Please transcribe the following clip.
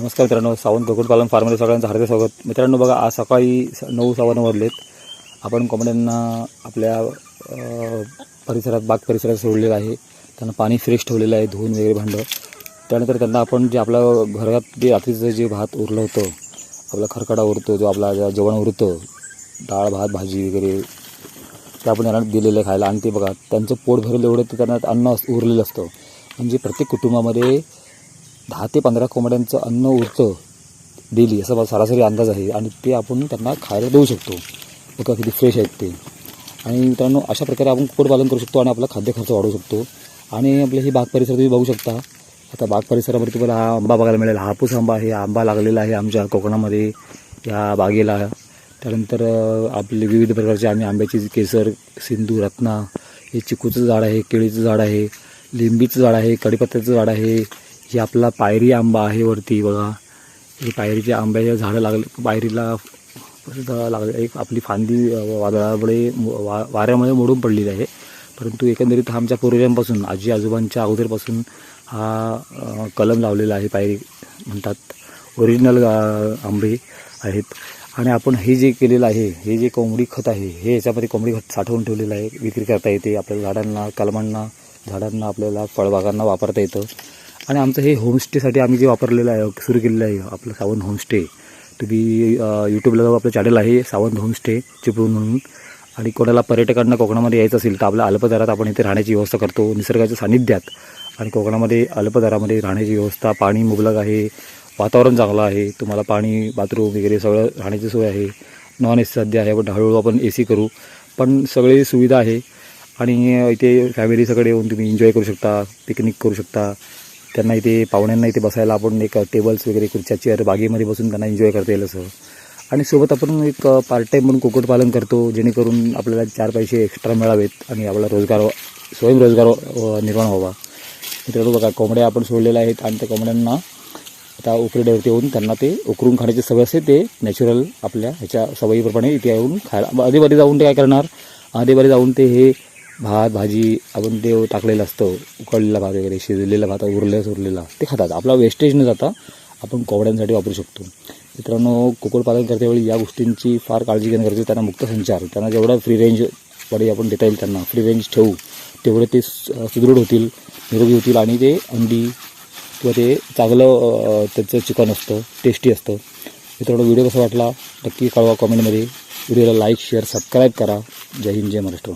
नमस्कार मित्रांनो सावंत कुक्कुटपालन फार्ममध्ये सगळ्यांचं हार्दिक स्वागत. मित्रांनो बघा आज सकाळी स- नऊ सव्वा नऊ वाजलेत. आपण कोंबड्यांना आपल्या परिसरात बाग परिसरात सोडलेलं आहे. त्यांना पाणी फ्रेश ठेवलेलं आहे धुवून वगैरे भांडं. त्यानंतर त्यांना आपण जे आपल्या घरात जे रात्रीचं जे भात उरलं होतं आपला खरकडा उरतो जो आपला जेवण उरतं डाळ भात भाजी वगैरे ते आपण त्यांना दिलेलं आहे खायला. आणि ते बघा त्यांचं पोट भरेल एवढं ते त्यांना अन्न उरलेलं असतं. म्हणजे प्रत्येक कुटुंबामध्ये दहा ते पंधरा कोंबड्यांचं अन्न उरतं डेली असा माझा सरासरी अंदाज आहे. आणि ते आपण त्यांना खायला देऊ शकतो. बघा किती फ्रेश आहेत ते. आणि मित्रांनो अशा प्रकारे आपण कुक्कुटपालन करू शकतो आणि आपला खाद्य खर्च वाढवू शकतो. आणि आपले हे बाग परिसर तुम्ही बघू शकता. आता बाग परिसरामध्ये तुम्हाला हा आंबा बघायला मिळेल. हापूस आंबा आहे. आंबा लागलेला आहे आमच्या कोकणामध्ये या बागेला. त्यानंतर आपले विविध प्रकारचे आम्ही आंब्याची केसर सिंधू रत्ना हे चिकूचं झाड आहे केळीचं झाड आहे लिंबीचं झाड आहे कडीपत्त्याचं झाड आहे हे आपला पायरी आंबा आहे वरती बघा. हे पायरीच्या आंब्याच्या झाडं लागले पायरीला लागले एक आपली फांदी वादळामुळे वा वाऱ्यामुळे मोडून पडलेली आहे. परंतु एकंदरीत हा आमच्या पूर्वजांपासून आजी आजोबांच्या अगोदरपासून हा कलम लावलेला आहे पायरी म्हणतात ओरिजिनल आंबे आहेत. आणि आपण हे जे केलेलं आहे हे जे कोंबडी खत आहे हे याच्यामध्ये कोंबडी खत साठवून ठेवलेलं आहे विक्री करता येते आपल्या झाडांना कलमांना झाडांना आपल्याला फळबागांना वापरता येतं. आणि आमचं हे होमस्टेसाठी आम्ही जे वापरलेलं आहे सुरू केलेलं आहे आपलं सावंत होमस्टे तुम्ही यूट्यूबला आपलं चॅनल आहे सावंत होमस्टे चिपळूण म्हणून. आणि कोणाला पर्यटकांना कोकणामध्ये यायचं असेल तर आपल्या अल्पदरात आपण इथे राहण्याची व्यवस्था करतो निसर्गाच्या सानिध्यात आणि कोकणामध्ये अल्पदरामध्ये राहण्याची व्यवस्था पाणी मुबलक आहे वातावरण चांगलं आहे तुम्हाला पाणी बाथरूम वगैरे सगळं राहण्याची सोय आहे. नॉन ए सी सध्या आहे पण हळूहळू आपण ए सी करू. पण सगळी सुविधा आहे. आणि इथे फॅमिली सगळे येऊन तुम्ही एन्जॉय करू शकता पिकनिक करू शकता. त्यांना इथे पाहुण्यांना इथे बसायला आपण एक टेबल्स वगैरे खुर्च्या चेअर बागेमध्ये बसून त्यांना एन्जॉय करता येईल असं. आणि सोबत आपण एक पार्ट टाईम म्हणून कुक्कुटपालन करतो जेणेकरून आपल्याला चार पैसे एक्स्ट्रा मिळावेत आणि आपला रोजगार स्वयंरोजगार निर्माण व्हावा. मित्रांनो बघा कोंबड्या आपण सोडलेल्या आहेत आणि त्या कोंबड्यांना आता उकरड्यावरती येऊन त्यांना ते उकरून खाण्याची सवय असते. ते नॅचरल आपल्या ह्याच्या सवयीप्रमाणे इथे येऊन खायला आधीमध्ये जाऊन ते काय करणार? आधीमध्ये जाऊन ते हे भात भाजी आपण ते टाकलेलं असतं उकळलेला भात वगैरे शिजलेला भात उरलेला उरलेला ते खातात. आपला वेस्टेज न जाता आपण कोंबड्यांसाठी वापरू शकतो. मित्रांनो कुक्कुटपालन करतेवेळी या गोष्टींची फार काळजी घेणं गरजेचं त्यांना मुक्त संचार त्यांना जेवढा फ्री रेंज पडे आपण देता येईल त्यांना फ्री रेंज ठेवू तेवढे ते सुदृढ होतील निरोगी होतील आणि ते अंडी किंवा ते चांगलं त्याचं चिकन असतं टेस्टी असतं. मित्रांनो व्हिडिओ कसा वाटला नक्की कळवा कॉमेंटमध्ये व्हिडिओला लाईक शेअर सबस्क्राईब करा. जय हिंद जय महाराष्ट्र.